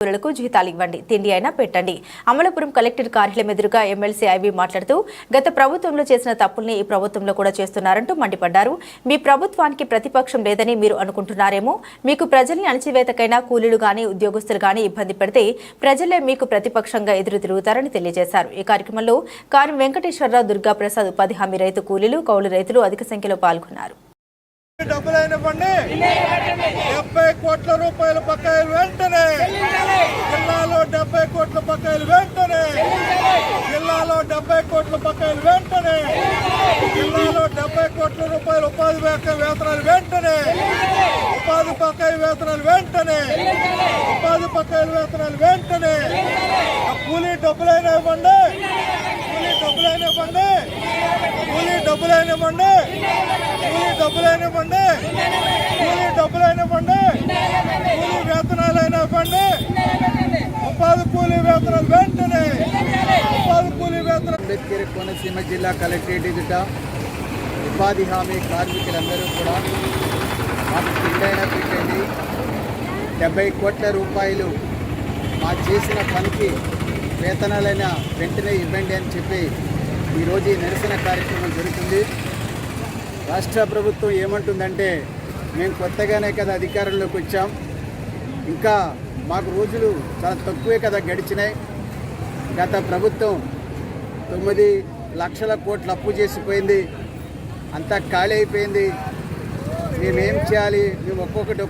ఉద్యోగులకు జీతాలు ఇవ్వండి. తిండి అయినా పెట్టండి. అమలాపురం కలెక్టర్ కార్యాలయం ఎదురుగా ఎమ్మెల్సీ ఐవి మాట్లాడుతూ గత ప్రభుత్వంలో చేసిన తప్పుల్ని ఈ ప్రభుత్వంలో కూడా చేస్తున్నారంటూ మండిపడ్డారు. మీ ప్రభుత్వానికి ప్రతిపక్షం లేదని మీరు అనుకుంటున్నారేమో మీకు ప్రజల్ని అణచివేతకైనా కూలీలు గాని ఉద్యోగస్తులు గాని ఇబ్బంది పెడితే ప్రజలే మీకు ప్రతిపక్షంగా ఎదురు తిరుగుతారని తెలియజేశారు. ఈ కార్యక్రమంలో కారం వెంకటేశ్వరరావు దుర్గా ప్రసాద్ ఉపాధి హామీ రైతు కూలీలు కౌలు రైతులు అధిక సంఖ్యలో పాల్గొన్నారు. డబ్బులైన పండి డెబ్బై కోట్ల రూపాయల బకాయిలు వెంటనే డెబ్బై కోట్ల బకాయిలు వెంటనే. జిల్లాలో డెబ్బై కోట్ల బకాయిలు వెంటనే. జిల్లాలో డెబ్బై కోట్ల రూపాయలు ఉపాధి బకాయి వేతనాలు వెంటనే. ఉపాధి బకాయి వేతనాలు వెంటనే. ఉపాధి బకాయిల వేతనాలు వెంటనే. కూలీ డబ్బులైనా ఇవ్వండి. కూలీ డబ్బులైనా ఇవ్వండి. కూలీ డబ్బులైనా ఇవ్వండి. కూలీ డబ్బులైనా ఇవ్వండి. కూలీ డబ్బులైనా ఇవ్వండి. కూలీ వేతనాలైనా ఇవ్వండి. వెంటనే అంబేద్కర్ కోనసీమ జిల్లా కలెక్టరేట్ ఎదుట ఉపాధి హామీ కార్మికులందరూ కూడా మాకు తిండైనా పెట్టండి. డెబ్బై కోట్ల రూపాయలు మా చేసిన పనికి వేతనాలైనా వెంటనే ఇవ్వండి అని చెప్పి ఈరోజు ఈ నిరసన కార్యక్రమం జరుగుతుంది. రాష్ట్ర ప్రభుత్వం ఏమంటుందంటే మేము కొత్తగానే కదా అధికారంలోకి వచ్చాం. ఇంకా మాకు రోజులు చాలా తక్కువే కదా గడిచినాయి. గత ప్రభుత్వం తొమ్మిది లక్షల కోట్లు అప్పు చేసిపోయింది. అంతా ఖాళీ అయిపోయింది. మేమేం చేయాలి? మేము ఒక్కొక్కటి